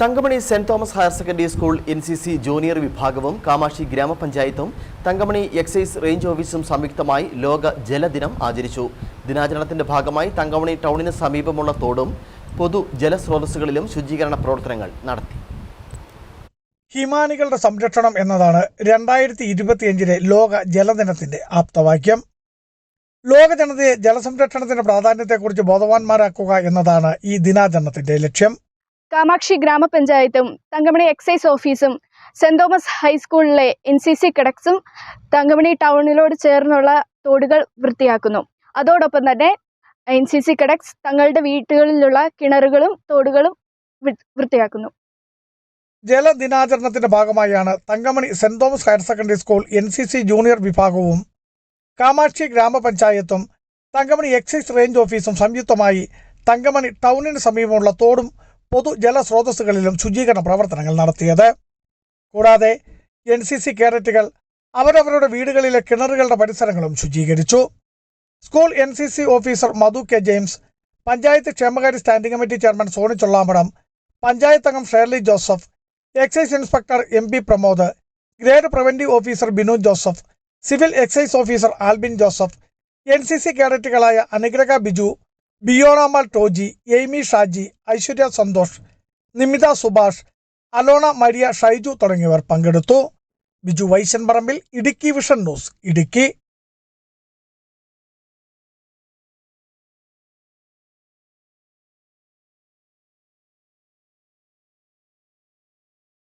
Thankamani Saint Thomas higher secondary school N C C junior വിഭാഗവും കാമാക്ഷി ഗ്രാമപഞ്ചായത്തും Thankamani excise range ഓഫീസും സംയുക്തമായി ലോക ജലദിനം ആചരിച്ചു. ദിനാചരണത്തിന്റെ ഭാഗമായി തങ്കമണി ടൗണിന് സമീപമുള്ള തോടും പൊതു ജലസ്രോതസ്സുകളിലും ശുചീകരണ പ്രവർത്തനങ്ങൾ നടത്തി. ഹിമാനികളുടെ സംരക്ഷണം എന്നതാണ് രണ്ടായിരത്തി ഇരുപത്തിയഞ്ചിലെ ലോക ജലദിനത്തിന്റെ ആപ്തവാക്യം. ലോക ജനതയെ ജലസംരക്ഷണത്തിന്റെ പ്രാധാന്യത്തെക്കുറിച്ച് ബോധവാന്മാരാക്കുക എന്നതാണ് ഈ ദിനാചരണത്തിന്റെ ലക്ഷ്യം. കാമാക്ഷി ഗ്രാമപഞ്ചായത്തും തങ്കമണി എക്സൈസ് ഓഫീസും സെന്റ് തോമസ് ഹൈസ്കൂളിലെ എൻ സി സി കിടക്സും തങ്കമണി ടൗണിനോട് ചേർന്നുള്ള തോടുകൾ വൃത്തിയാക്കുന്നു. അതോടൊപ്പം തന്നെ എൻ സി സി കിടക്സ് തങ്ങളുടെ വീട്ടുകളിലുള്ള കിണറുകളും തോടുകളും വൃത്തിയാക്കുന്നു. ജലദിനാചരണത്തിന്റെ ഭാഗമായാണ് Thankamani Saint Thomas higher secondary school N C C junior വിഭാഗവും കാമാക്ഷി ഗ്രാമപഞ്ചായത്തും തങ്കമണി എക്സൈസ് റേഞ്ച് ഓഫീസും സംയുക്തമായി തങ്കമണി ടൗണിന് സമീപമുള്ള തോടും പൊതു ജലസ്രോതസ്സുകളിലും ശുചീകരണ പ്രവർത്തനങ്ങൾ നടത്തിയത്. കൂടാതെ എൻ സി സി കേഡറ്റുകൾ അവരവരുടെ വീടുകളിലെ കിണറുകളുടെ പരിസരങ്ങളും ശുചീകരിച്ചു. School N C C officer Madhu K James panchayat ക്ഷേമകാര്യ standing committee chairman Soni Chollampadam panchayat അംഗം Shirley Joseph excise inspector M P Pramod grade preventive officer Binu Joseph civil excise officer Albin Joseph N C C കേഡറ്റുകളായ Anugraha Biju ബിയോണാമൽ Toji Aimy Shaji Aishwarya Santhosh Nimitha Subhash Alona Maria Shaiju തുടങ്ങിയവർ പങ്കെടുത്തു. ബിജു വൈശൻ പറമ്പിൽ Idukki vision news Idukki.